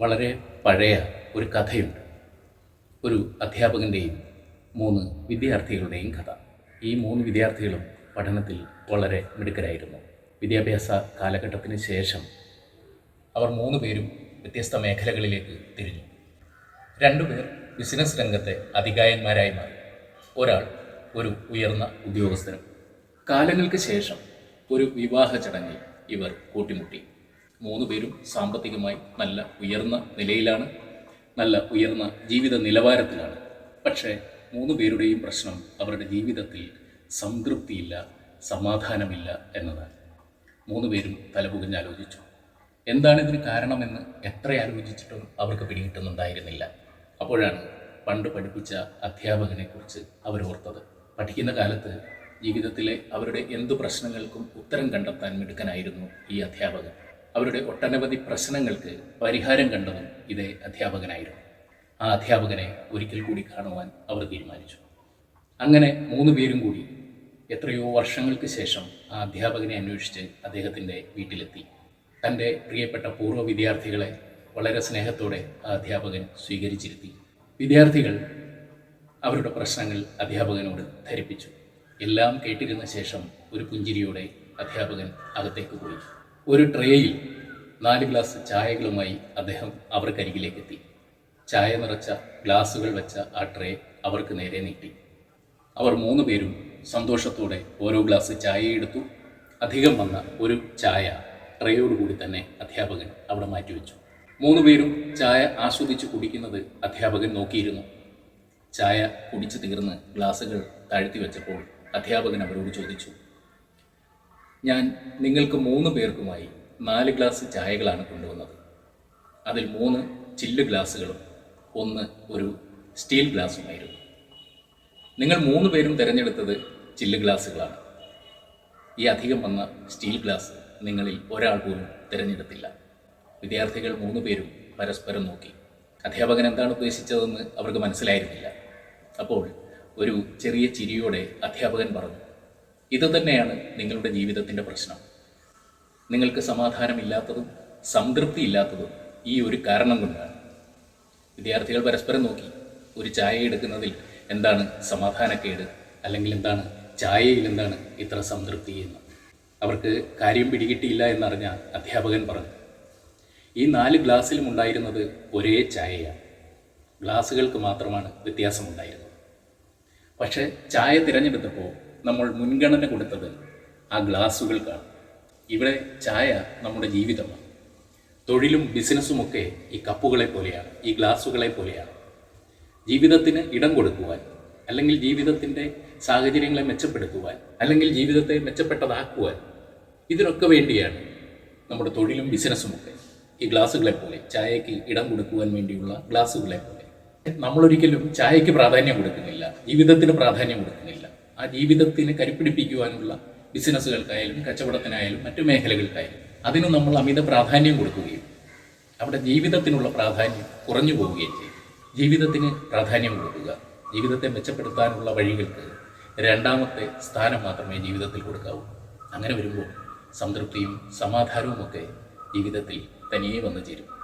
വളരെ പഴയ ഒരു കഥയുണ്ട്. ഒരു അധ്യാപകന്റെയും മൂന്ന് വിദ്യാർത്ഥികളുടെയും കഥ. ഈ മൂന്ന് വിദ്യാർത്ഥികളും പഠനത്തിൽ വളരെ മിടുക്കരായിരുന്നു. വിദ്യാഭ്യാസ കാലഘട്ടത്തിന് ശേഷം അവർ മൂന്ന് പേരും വ്യത്യസ്ത മേഖലകളിലേക്ക് തിരിഞ്ഞു. രണ്ടുപേർ ബിസിനസ് രംഗത്തെ അധികായന്മാരായി മാറി. ഒരാൾ ഒരു ഉയർന്ന ഉദ്യോഗസ്ഥനും. കാലങ്ങൾക്ക് ശേഷം ഒരു വിവാഹ ചടങ്ങിൽ ഇവർ കൂട്ടിമുട്ടി. മൂന്ന് പേരും സാമ്പത്തികമായി നല്ല ഉയർന്ന നിലയിലാണ് നല്ല ഉയർന്ന ജീവിത നിലവാരത്തിലാണ്. പക്ഷേ മൂന്ന് പേരുടെയും പ്രശ്നം അവരുടെ ജീവിതത്തിൽ സംതൃപ്തിയില്ല സമാധാനമില്ല എന്നതാണ്. മൂന്ന് പേരും തലപുകഞ്ഞാലോചിച്ചു. എന്താണ് ഇതിന് കാരണമെന്ന് എത്ര ആലോചിച്ചിട്ടും അവർക്ക് പിടികിട്ടുന്നുണ്ടായിരുന്നില്ല. അപ്പോഴാണ് പണ്ട് പഠിപ്പിച്ച അധ്യാപകനെക്കുറിച്ച് അവർ ഓർത്തത്. പഠിക്കുന്ന കാലത്ത് ജീവിതത്തിലെ അവരുടെ എന്തു പ്രശ്നങ്ങൾക്കും ഉത്തരം കണ്ടെത്താൻ മിടുക്കനായിരുന്നു ഈ അധ്യാപകൻ. അവരുടെ ഒട്ടനവധി പ്രശ്നങ്ങൾക്ക് പരിഹാരം കണ്ടതും ഇതേ അധ്യാപകനായിരുന്നു. ആ അധ്യാപകനെ ഒരിക്കൽ കൂടി കാണുവാൻ അവർ തീരുമാനിച്ചു. അങ്ങനെ മൂന്ന് പേരും കൂടി എത്രയോ വർഷങ്ങൾക്ക് ശേഷം ആ അധ്യാപകനെ അന്വേഷിച്ച് അദ്ദേഹത്തിന്റെ വീട്ടിലെത്തി. തന്റെ പ്രിയപ്പെട്ട പൂർവ വിദ്യാർത്ഥികളെ വളരെ സ്നേഹത്തോടെ ആ അധ്യാപകൻ സ്വീകരിച്ചിരുത്തി. വിദ്യാർത്ഥികൾ അവരുടെ പ്രശ്നങ്ങൾ അധ്യാപകനോട് ധരിപ്പിച്ചു. എല്ലാം കേട്ടിരുന്ന ശേഷം ഒരു പുഞ്ചിരിയോടെ അധ്യാപകൻ അകത്തേക്ക് പോയി. ഒരു ട്രേയിൽ നാല് ഗ്ലാസ് ചായകളുമായി അദ്ദേഹം അവർക്കരികിലേക്ക് എത്തി ചായ നിറച്ച ഗ്ലാസുകൾ വെച്ച ആ ട്രേ അവർക്ക് നേരെ നീട്ടി. അവർ മൂന്ന് പേരും സന്തോഷത്തോടെ ഓരോ ഗ്ലാസ് ചായ എടുത്തു. അധികം വന്ന ഒരു ചായ ട്രേയോടുകൂടി തന്നെ അധ്യാപകൻ അവിടെ മാറ്റിവെച്ചു. മൂന്ന് പേരും ചായ ആസ്വദിച്ച് കുടിക്കുന്നത് അധ്യാപകൻ നോക്കിയിരുന്നു. ചായ കുടിച്ചു തീർന്ന് ഗ്ലാസുകൾ താഴ്ത്തി വെച്ചപ്പോൾ അധ്യാപകൻ അവരോട് ചോദിച്ചു ഞാൻ നിങ്ങൾക്ക് മൂന്ന് പേർക്കുമായി നാല് ഗ്ലാസ് ചായകളാണ് കൊണ്ടുവന്നത്. അതിൽ മൂന്ന് ചില്ല് ഗ്ലാസുകളും ഒന്ന് ഒരു സ്റ്റീൽ ഗ്ലാസ്സുമായിരുന്നു. നിങ്ങൾ മൂന്ന് പേരും തിരഞ്ഞെടുത്തത് ചില്ല് ഗ്ലാസ്സുകളാണ്. ഈ അധികം വന്ന സ്റ്റീൽ ഗ്ലാസ് നിങ്ങളിൽ ഒരാൾ പോലും തിരഞ്ഞെടുത്തില്ല. വിദ്യാർത്ഥികൾ മൂന്ന് പേരും പരസ്പരം നോക്കി. അധ്യാപകൻ എന്താണ് ഉദ്ദേശിച്ചതെന്ന് അവർക്ക് മനസ്സിലായിരുന്നില്ല. അപ്പോൾ ഒരു ചെറിയ ചിരിയോടെ അധ്യാപകൻ പറഞ്ഞു ഇത് തന്നെയാണ് നിങ്ങളുടെ ജീവിതത്തിന്റെ പ്രശ്നം. നിങ്ങൾക്ക് സമാധാനമില്ലാത്തതും സംതൃപ്തി ഇല്ലാത്തതും ഈ ഒരു കാരണം കൊണ്ടാണ്. വിദ്യാർത്ഥികൾ പരസ്പരം നോക്കി ഒരു ചായ എടുക്കുന്നതിൽ എന്താണ് സമാധാനക്കേട്? അല്ലെങ്കിൽ എന്താണ് ചായയിൽ എന്താണ് ഇത്ര സംതൃപ്തി എന്ന്? അവർക്ക് കാര്യം പിടികിട്ടിയില്ല എന്നറിഞ്ഞ അധ്യാപകൻ പറഞ്ഞു ഈ നാല് ഗ്ലാസ്സിലും ഉണ്ടായിരുന്നത് ഒരേ ചായയാണ്. ഗ്ലാസ്സുകൾക്ക് മാത്രമാണ് വ്യത്യാസമുണ്ടായിരുന്നത്. പക്ഷേ ചായ തിരഞ്ഞെടുത്തപ്പോൾ നമ്മൾ മുൻഗണന കൊടുത്തത് ആ ഗ്ലാസ്സുകൾക്കാണ് ഇവിടെ ചായ നമ്മുടെ ജീവിതമാണ്. തൊഴിലും ബിസിനസ്സുമൊക്കെ ഈ കപ്പുകളെ പോലെയാണ് ഈ ഗ്ലാസ്സുകളെ പോലെയാണ്. ജീവിതത്തിന് ഇടം കൊടുക്കുവാൻ അല്ലെങ്കിൽ ജീവിതത്തിന്റെ സാഹചര്യങ്ങളെ മെച്ചപ്പെടുത്തുവാൻ അല്ലെങ്കിൽ ജീവിതത്തെ മെച്ചപ്പെട്ടതാക്കുവാൻ ഇതിനൊക്കെ വേണ്ടിയാണ് നമ്മുടെ തൊഴിലും ബിസിനസ്സുമൊക്കെ ഈ ഗ്ലാസ്സുകളെ പോലെ ചായയ്ക്ക് ഇടം കൊടുക്കുവാൻ വേണ്ടിയുള്ള ഗ്ലാസ്സുകളെ പോലെ. നമ്മളൊരിക്കലും ചായയ്ക്ക് പ്രാധാന്യം കൊടുക്കുന്നില്ല ജീവിതത്തിന് പ്രാധാന്യം കൊടുക്കുന്നില്ല. ആ ജീവിതത്തിന് കരുപ്പിടിപ്പിക്കുവാനുള്ള ബിസിനസ്സുകൾക്കായാലും കച്ചവടത്തിനായാലും മറ്റു മേഖലകൾക്കായാലും അതിന് നമ്മൾ അമിത പ്രാധാന്യം കൊടുക്കുകയും അവിടെ ജീവിതത്തിനുള്ള പ്രാധാന്യം കുറഞ്ഞു പോവുകയും ചെയ്യും. ജീവിതത്തിന് പ്രാധാന്യം കൊടുക്കുക. ജീവിതത്തെ മെച്ചപ്പെടുത്താനുള്ള വഴികൾക്ക് രണ്ടാമത്തെ സ്ഥാനം മാത്രമേ ജീവിതത്തിൽ കൊടുക്കാവൂ. അങ്ങനെ വരുമ്പോൾ സംതൃപ്തിയും സമാധാനവും ഒക്കെ ജീവിതത്തിൽ തനിയെ വന്നു ചേരും.